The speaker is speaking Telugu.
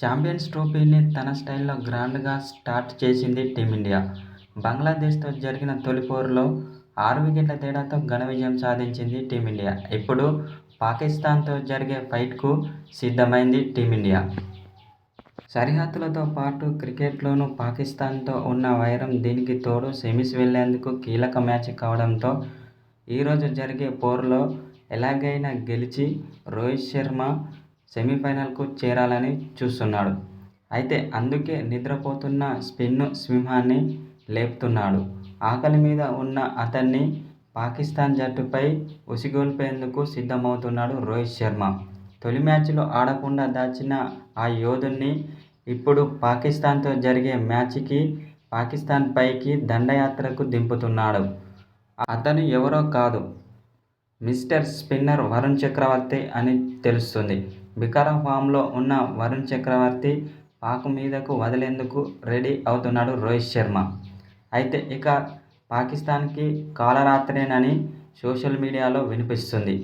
ఛాంపియన్స్ ట్రోఫీని తన స్టైల్లో గ్రాండ్గా స్టార్ట్ చేసింది టీమిండియా. బంగ్లాదేశ్తో జరిగిన తొలి పోరులో ఆరు వికెట్ల తేడాతో ఘన విజయం సాధించింది టీమిండియా. ఇప్పుడు పాకిస్తాన్తో జరిగే ఫైట్కు సిద్ధమైంది టీమిండియా. సరిహద్దులతో పాటు క్రికెట్లోనూ పాకిస్తాన్తో ఉన్న వైరం దీనికి తోడు సెమీస్ వెళ్ళేందుకు కీలక మ్యాచ్ కావడంతో ఈరోజు జరిగే పోరులో ఎలాగైనా గెలిచి రోహిత్ శర్మ సెమీఫైనల్కు చేరాలని చూస్తున్నాడు. అయితే అందుకే నిద్రపోతున్న స్పిన్ సింహాన్ని లేపుతున్నాడు. ఆకలి మీద ఉన్న అతన్ని పాకిస్తాన్ జట్టుపై ఉసిగొల్పేందుకు సిద్ధమవుతున్నాడు రోహిత్ శర్మ. తొలి మ్యాచ్లో ఆడకుండా దాచిన ఆ యోధుణ్ణి ఇప్పుడు పాకిస్తాన్తో జరిగే మ్యాచ్కి పాకిస్తాన్ పైకి దండయాత్రకు దింపుతున్నాడు. అతను ఎవరో కాదు. మిస్టర్ స్పిన్నర్ వరుణ్ చక్రవర్తి అని తెలుస్తుంది. బికారా ఫామ్లో ఉన్న వరుణ్ చక్రవర్తి పాకు మీదకు వదిలేందుకు రెడీ అవుతున్నాడు రోహిత్ శర్మ. అయితే ఇక పాకిస్తాన్కి కాలరాత్రేనని సోషల్ మీడియాలో వినిపిస్తుంది.